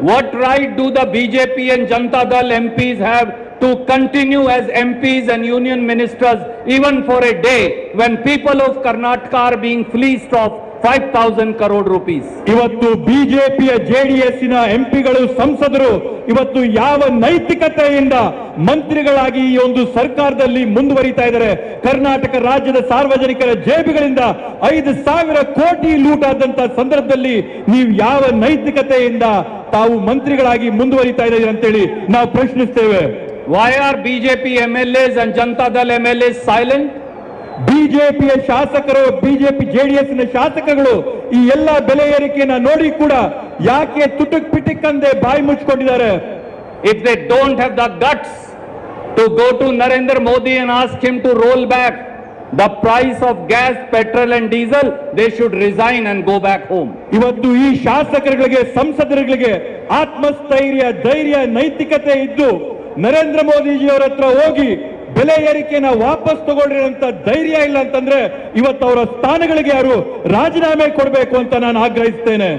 What right do the BJP and Janata Dal MPs have to continue as MPs and union ministers even for a day when people of Karnataka are being fleeced of 5,000 crore rupees? ಇವತ್ತು ಬಿಜೆಪಿಯ ಜೆಡಿಎಸ್ಸಿನ ಎಂಪಿಗಳು ಸಂಸದರು ಇವತ್ತು ಯಾವ ನೈತಿಕತೆಯಿಂದ ಮಂತ್ರಿಗಳಾಗಿ ಈ ಒಂದು ಸರ್ಕಾರದಲ್ಲಿ ಮುಂದುವರಿತಾ ಇದ್ದಾರೆ ಕರ್ನಾಟಕ ರಾಜ್ಯದ ಸಾರ್ವಜನಿಕರ ಜೇಬಿಗಳಿಂದ ಐದು ಸಾವಿರ ಕೋಟಿ ಲೂಟ್ ಆದಂತ ಸಂದರ್ಭದಲ್ಲಿ ನೀವು ಯಾವ ನೈತಿಕತೆಯಿಂದ ತಾವು ಮಂತ್ರಿಗಳಾಗಿ ಮುಂದುವರಿತಾ ಇದ್ದೀರಿ ಅಂತೇಳಿ ನಾವು ಪ್ರಶ್ನಿಸ್ತೇವೆ. Why are BJP M L S and Janata Dal M L S silent ಬಿಜೆಪಿಯ ಶಾಸಕರು ಬಿಜೆಪಿ ಜೆಡಿಎಸ್ನ ಶಾಸಕಗಳು ಈ ಎಲ್ಲ ಬೆಲೆ ಏರಿಕೆಯನ್ನು ನೋಡಿ ಕೂಡ ಯಾಕೆ ತುಟುಕ್ ಅಂದೇ ಬಾಯಿ ಮುಚ್ಚಿಕೊಂಡಿದ್ದಾರೆ if they don't have the guts to go to Narendra Modi and ask him to roll back the price of gas petrol and diesel they should resign and go back home ಇವತ್ತು ಈ ಶಾಸಕರುಗಳಿಗೆ, ಸಂಸದರುಗಳಿಗೆ ಆತ್ಮಸ್ಥೈರ್ಯ, ಧೈರ್ಯ, ನೈತಿಕತೆ ಇದ್ದು ನರೇಂದ್ರ ಮೋದಿಜಿಯವರ ಹತ್ರ ಹೋಗಿ ಬೆಲೆ ಏರಿಕೆನ ವಾಪಸ್ ತಗೊಳ್ರಿ ಅಂತ ಧೈರ್ಯ ಇಲ್ಲ ಅಂತಂದ್ರೆ ಇವತ್ತು ಅವರ ಸ್ಥಾನಗಳಿಗೆ ಯಾರು ರಾಜೀನಾಮೆ ಕೊಡಬೇಕು ಅಂತ ನಾನು ಆಗ್ರಹಿಸ್ತೇನೆ.